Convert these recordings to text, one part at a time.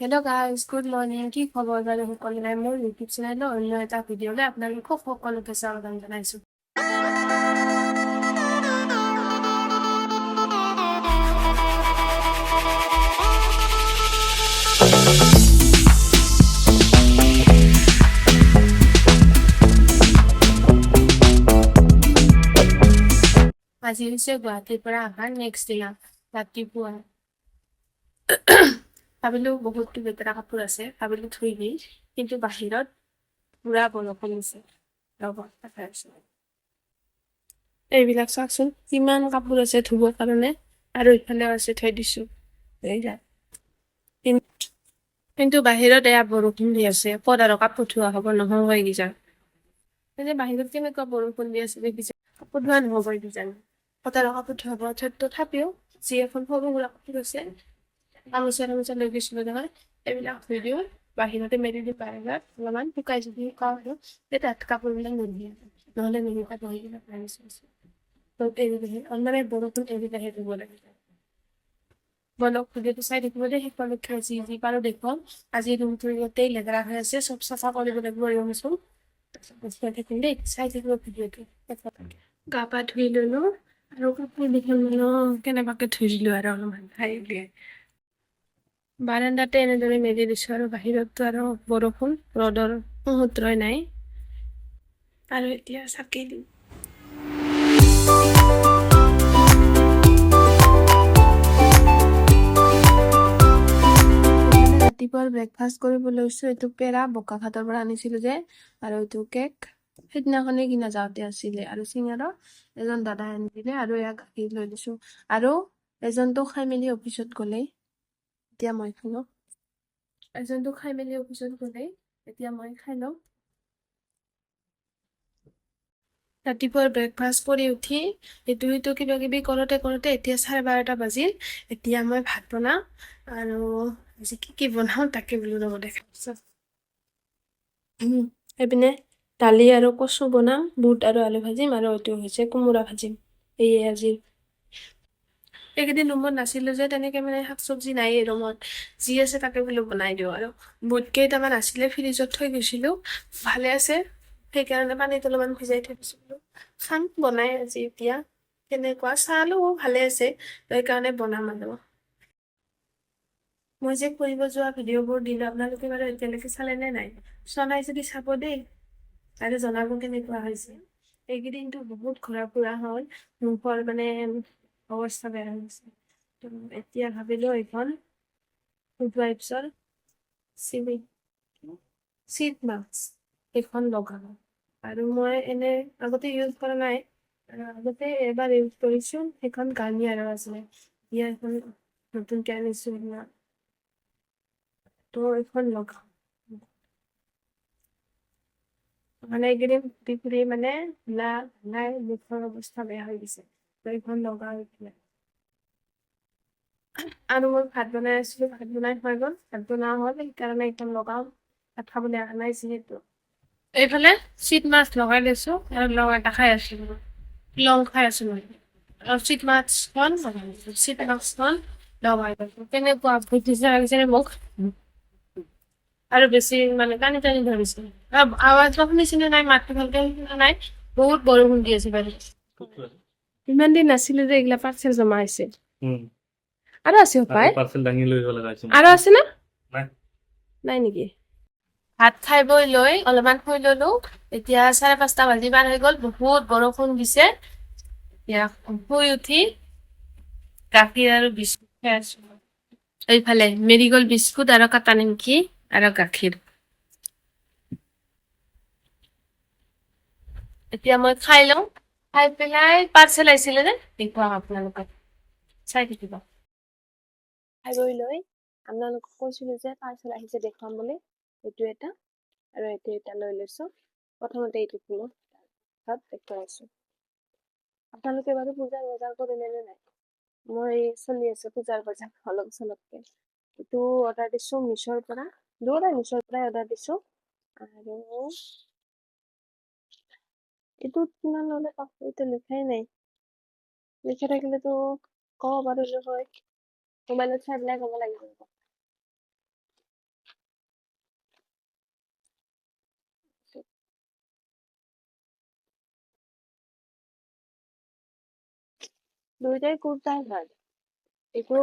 Hello' guys good morning কি খবৰ বাৰু সকলোৰে মোৰ ইউটিউব চেনেলৰ অন্য এটা ভিডিঅ'লৈ আপোনালোকক সকলোকে স্বাগতম জনাইছোঁ আজি হৈছে গুৱাহাটীৰ পৰা অহাৰ নেক্সট দিনা ৰাতিপুৱা ভাবিলোঁ বহুতো লেতেৰা কাপোৰ আছে ভাবিলোঁ ধুই দিম, কিন্তু বাহিৰত পুৰা বৰষুণ আছোঁ। এইবিলাক চাওকচোন, কিমান কাপোৰ আছে ধুবৰ কাৰণে, আৰু ইফালেও আছে থৈ দিছোঁ। কিন্তু বাহিৰত এয়া বৰষুণ দি আছে, ক'ত আৰু কাপোৰ ধোৱা হ'ব নহয় হৈ কিজান। এনে বাহিৰত কেনেকুৱা বৰষুণ দি আছে কাপোৰ ধোৱা নহ'ব কিজান। ক'ত আৰু কাপোৰ ধোৱা তথাপিও যি এখন সৰু সুৰা কাপোৰ আছে গামোচা টামোচা লৈ গৈছিলোঁ নহয় এইবিলাক দিওঁ বাহিৰতে মেলি দিওঁ বাহিৰত অলপমান শুকাই যদি শুকাওঁ আৰু সেই তাত কাপোৰবিলাক নিদিয়ে নহ'লে নিদিয়ে বহি কিনে পানী চলিছে এৰিলেহে মানে বৰষুণ এৰিলেহে ধুব লাগে। বলক, ভিডিঅ'টো চাই থাকিব দেই। শেষলৈকে যি যি পাৰোঁ দেখুৱাম। আজি ৰুমটো গোটেই লেতেৰা হৈ আছে। চব চাফা কৰিব লাগিব ৰুম চুম চাই থাকিম দেই। চাই থাকিব ভিডিঅ'টো। গা পা ধুই ল'লোঁ। আৰু কাপোৰ দেখিম কেনেবাকৈ ধুই দিলোঁ আৰু অলপমান। ঠাই উলিয়াই বাৰাণ্ডাতে এনেদৰে মেলি দিছোঁ আৰু বাহিৰততো আৰু বৰষুণ, ৰ'দৰ মুহূৰ্তই নাই। আৰু এতিয়া চাকি দিম ৰাতিপুৱাৰ ব্ৰেকফাষ্ট কৰিব লৈছোঁ। এইটো পেৰা বোকাখাটৰ পৰা আনিছিলোঁ যে। আৰু এইটো কেক। সেইদিনাখনে কিনা যাওঁতে আছিলে। আৰু চিঙাৰৰ এজন দাদাই আনি দিলে আৰু এয়া গাখীৰ লৈ দিছোঁ আৰু এজনটো খাই মেলি অফিচত গ'লেই। এতিয়া মই খালোঁ এজনটো খাই মেলি অফিচত গ'লেই এতিয়া মই খাই লওঁ। ৰাতিপুৱাৰ ব্ৰেকফাষ্ট কৰি উঠি, ইটো সিটো কিবা কিবি কৰোঁতে কৰোঁতে এতিয়া চাৰে বাৰটা বাজিল, এতিয়া মই ভাত বনাওঁ আৰু আজি কি কি বনাওঁ তাকে বোলো ৰ'ব দেখাম এইপিনে দালি আৰু কচু বনাম, বুট আৰু আলু ভাজিম আৰু এইটো হৈছে কোমোৰা ভাজিম। এয়ে আজিৰ এইকেইদিন ৰুমত নাছিলোঁ যে, তেনেকৈ মানে শাক চব্জি নায়েই ৰুমত। যি আছে তাকে বোলো বনাই দিওঁ আৰু। বুট কেইটামান আছিলে, ফ্ৰিজত থৈ গৈছিলোঁ। ভালে আছে, সেইকাৰণে পানীত অলপমান ভিজাই থৈ দিছোঁ বোলো। খাম, বনাই আজি এতিয়া। কেনেকুৱা চালোঁ, ভালে আছে। সেইকাৰণে বনাম আৰু। মই যে ফুৰিব যোৱা ভিডিঅ'বোৰ দিলোঁ, আপোনালোকে বাৰু এতিয়ালৈকে নাই চোৱা নাই? যদি চাব দেই আৰু জনাব কেনেকুৱা হৈছে। এইকেইদিনটো বহুত ঘূৰা ফুৰা হ'ল মুখৰ মানে অৱস্থা বেয়া হৈছে তো এতিয়া ভাবিলোঁ এইখন ফুডৱাইপছৰ চিমি চিট মাস্ক এইখন লগাম। আৰু মই এনে আগতে ইউজ কৰা নাই। আগতে এবাৰ ইউজ কৰিছোঁ, সেইখন গাৰ্নিয়াৰৰ আছিলে। এতিয়া এখন নতুনকৈ আনিছোঁ সেইদিনা তো এইখন লগাম। মানে এইকেইদিন ঘূৰি ফুৰি মানে লা নাই, মুখৰ অৱস্থা বেয়া হৈ গৈছে। তো এইখন লগাওঁ এতিয়া আৰু মই ভাত বনাই আছিলোঁ ভাত বনাই হৈ গ'ল ভাত বনোৱা হ'ল সেইকাৰণে এইখন লগাওঁ ভাত খাবলৈ অহা নাই যিহেতু। এইফালে চিট মাছ লগাই লৈছোঁ আৰু লগাই খাই আছোঁ। লং খাই আছোঁ মই। আৰু চিট মাছখন চিট মাছখন লগাই লৈছোঁ কেনেকুৱা নিচিনা লাগিছেনে মোক। আৰু বেছি মানে টানি টানি ধৰিছে। আৱাজটো শুনিছেনে নাই মাতটো ভালকে শুনা নাই? বহুত বৰষুণ দি আছে বাইদেউ ইমান দিন নাছিলে যে এইগিলা পাৰ্চেল জমা হৈছে। আৰু আছে পাই পাৰ্চেল দাঙি লৈ হৈছে আৰু আছে না? নাই। নাই নেকি? ভাত খাই বৈ লৈ অলপমান শুই ললো। এতিয়া চাৰে পাঁচটা বাজি পাৰ হৈ গ'ল বহুত বৰষুণ দিছে। এতিয়া শুই উঠি গাখীৰ আৰু বিস্কুট খাই আছো। এইফালে মেৰিগ'ল্ড বিস্কুট আৰু কাটা নিমকি আৰু গাখীৰ। এতিয়া মই খাই লওঁ। খাই পেলাই পাৰ্চেল আহিছিলে যে দেখুৱাম আপোনালোকক চাই থাকিব বৈ লৈ আপোনালোকক কৈছিলো যে পাৰ্চেল আহিছে দেখুৱাম বুলি এইটো এটা আৰু এইটো এটা লৈ লৈছো প্ৰথমতে এইটো খোলো তাত দেখুৱাইছো আপোনালোকে বাৰু পূজাৰ বজাৰ কৰিলে নে নাই মই চলি আছো পূজাৰ বজাৰ অলপ চলপকে এইটো অৰ্ডাৰ দিছো মিছৰ পৰা দুয়োটাই মিছৰ পৰাই অৰ্ডাৰ দিছো আৰু কিন্তু না নাহলে কাকুরি তো লেখাই নাই। লিখে রাখলে তো ক বারো হয়। মোবাইলত চাই পেলাই ক'ব লাগিব দুইটাই কুর্তাই হয় এগুলো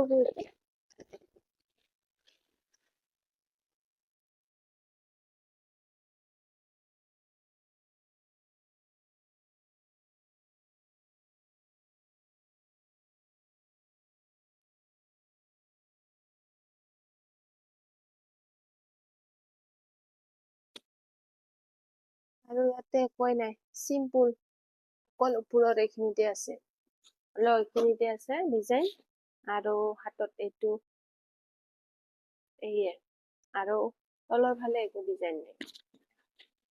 আৰু ইয়াতে একোৱেই নাই চিম্পুল অকল ওপৰত এইখিনিতে আছে অলপ এইখিনিতে আছে ডিজাইন আৰু হাতত এইটো এইয়ে আৰু তলৰ ফালে একো ডিজাইন নাই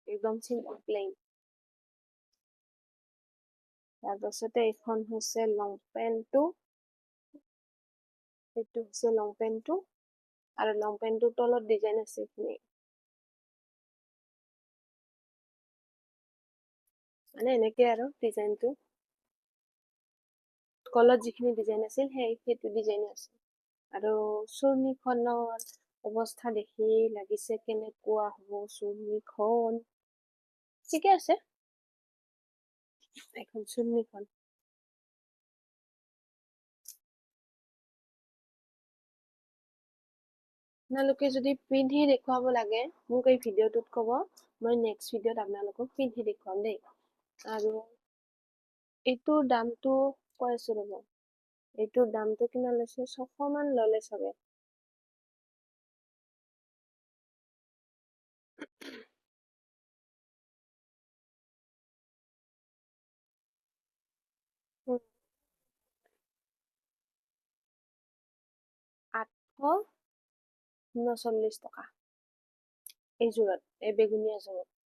একদম চিম্পুল প্লেইন তাৰপাছতে এইখন হৈছে লং পেণ্টটো এইটো হৈছে লং পেণ্টটো আৰু লং পেণ্টটোৰ তলত ডিজাইন আছে এইখিনি মানে এনেকে আৰু ডিজাইনটো কলত যিখিনি ডিজাইন আছিল সেই সেইটো ডিজাইন আছে আৰু চুৰ্ণিখনৰ অৱস্থা দেখি লাগিছে কেনেকুৱা হ'ব চুৰ্ণিখন ঠিকে আছে এখন চুৰ্ণিখন আপোনালোকে যদি পিন্ধি দেখুৱাব লাগে মোক এই ভিডিঅ'টোত ক'ব মই নেক্সট ভিডিঅ'ত আপোনালোকক পিন্ধি দেখুৱাম দেই আৰু এইটোৰ দামটো কৈ আছো ৰ'ব। এইটোৰ দামটো কিমান লৈছে? ছশ মান ল'লে চাগে। আঠশ ঊনচল্লিশ টকা। এইযোৰত এই বেগুনীয়া যোৰত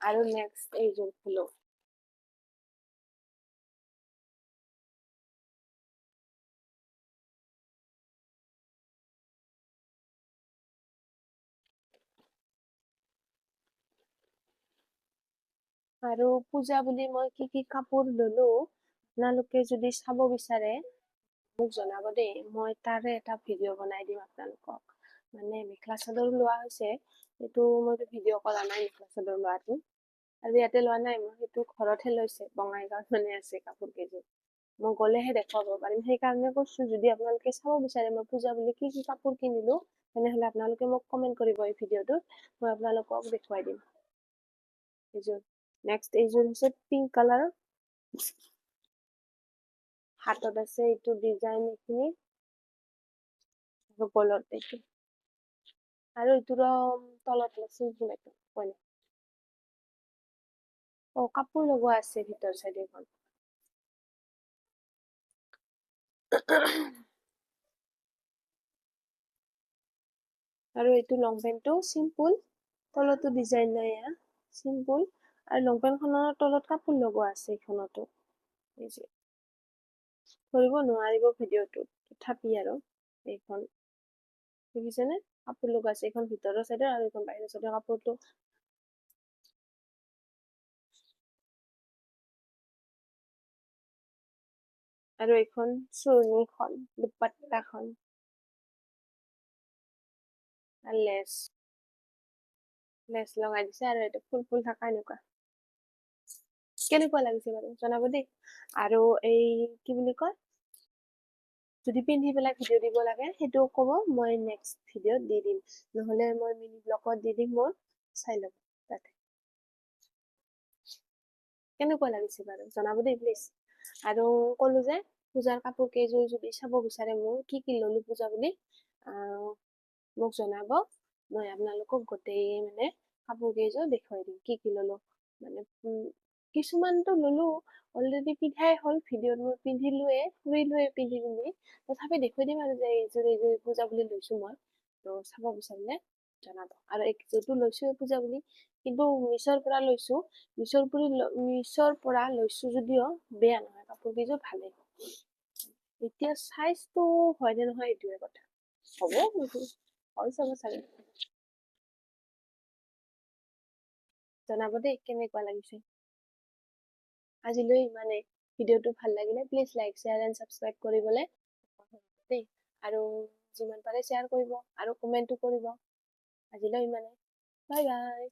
আৰু নেক্সট এইযোৰ ফুলো আৰু পূজা বুলি মই কি কি কাপোৰ ললো আপোনালোকে যদি চাব বিচাৰে মোক জনাব দেই। মই তাৰে এটা ভিডিঅ' বনাই দিম আপোনালোকক। মানে মেখেলা চাদৰ লোৱা হৈছে। সেইটো মইতো ভিডিঅ' কৰা নাই মেখেলা চাদৰ লোৱাটো আৰু ইয়াতে লোৱা নাই মই সেইটো ঘৰতহে লৈছে বঙাইগাঁৱত মানে আছে কাপোৰ কেইযোৰ। মই গ'লেহে দেখুৱাব পাৰিম। সেইকাৰণে কৈছো যদি আপোনালোকে চাব বিচাৰে মই পূজা বুলি কি কি কাপোৰ কিনিলো তেনেহ'লে আপোনালোকে মোক কমেণ্ট কৰিব এই ভিডিঅ'টোত। মই আপোনালোকক দেখুৱাই দিম। এইযোৰ নেক্সট এইযোৰ হৈছে পিংক কালাৰ হাতত আছে এইটো ডিজাইন এইখিনি। গলত এইটো। আৰু এইটোৰ তলত হয় অ কাপোৰ লগোৱা আছে ভিতৰ চাইডে এখন আৰু এইটো লং পেণ্টটো চিম্পুল তলতো ডিজাইন নাই চিম্পুল আৰু লং পেণ্টখনৰ তলত কাপোৰ লগোৱা আছে এইখনতো ধৰিব নোৱাৰিব ভিডিঅ'টোত তথাপি আৰু এইখন দেখিছেনে কাপোৰ লগোৱা আছে এইখন ভিতৰৰ চাইডৰ আৰু এইখন বাহিৰৰ চাইডৰ কাপোৰটো। আৰু এইখন চুৰ্ণিখন দুপাট্টাখন। আৰু লেছ লেছ লগাই দিছে আৰু এইটো ফুল ফুল থকা এনেকুৱা। কেনেকুৱা লাগিছে বাৰু জনাব দেই। আৰু এই কি বুলি কয়? যদি পিন্ধি পেলাই ভিডিঅ' দিব লাগে সেইটো ক'ব মই নেক্সট ভিডিঅ'ত দি দিম। নহ'লে মই মিনি ব্লগত দি দিম মোৰ চাই ল'ব তাতে। কেনেকুৱা লাগিছে বাৰু? জনাব দেই প্লিজ আৰু ক'লো যে পূজাৰ কাপোৰ কেইযোৰ যদি চাব বিচাৰে মোৰ কি কি ল'লো পূজা বুলি মোক জনাব। মই আপোনালোকক গোটেই মানে কাপোৰ কেইযোৰ দেখুৱাই দিম কি কি ল'লো। মানে কিছুমানটো ল'লো অলৰেডি পিন্ধাই হ'ল ভিডিঅ'ত মই পিন্ধিলোৱে ফুৰিলোৱে পিন্ধি পিন্ধি তথাপি দেখুৱাই দিম আৰু যে এইযোৰ এইযোৰ পূজা বুলি লৈছো মই। ত' চাব বিচাৰিলে জনাব। আৰু একযোৰটো লৈছোৱে পূজা বুলি কিন্তু মিছৰ পৰা লৈছো। মিছৰ পৰা মিছৰ পৰা লৈছো যদিও বেয়া নহয় কাপোৰ কেইযোৰ ভালেই। এতিয়া চাইজটো হয় নে নহয় এইটোৱে কথা। হ'ব সেইটো হৈ যাব চাগে। জনাব দেই কেনেকুৱা লাগিছে। আজিলৈ ইমানেই ভিডিঅ'টো ভাল লাগিলে please like share and subscribe কৰিবলৈ দেই। আৰু যিমান পাৰে শ্বেয়াৰ কৰিব আৰু কমেণ্টো কৰিব। আজিলৈ ইমানেই। Bye bye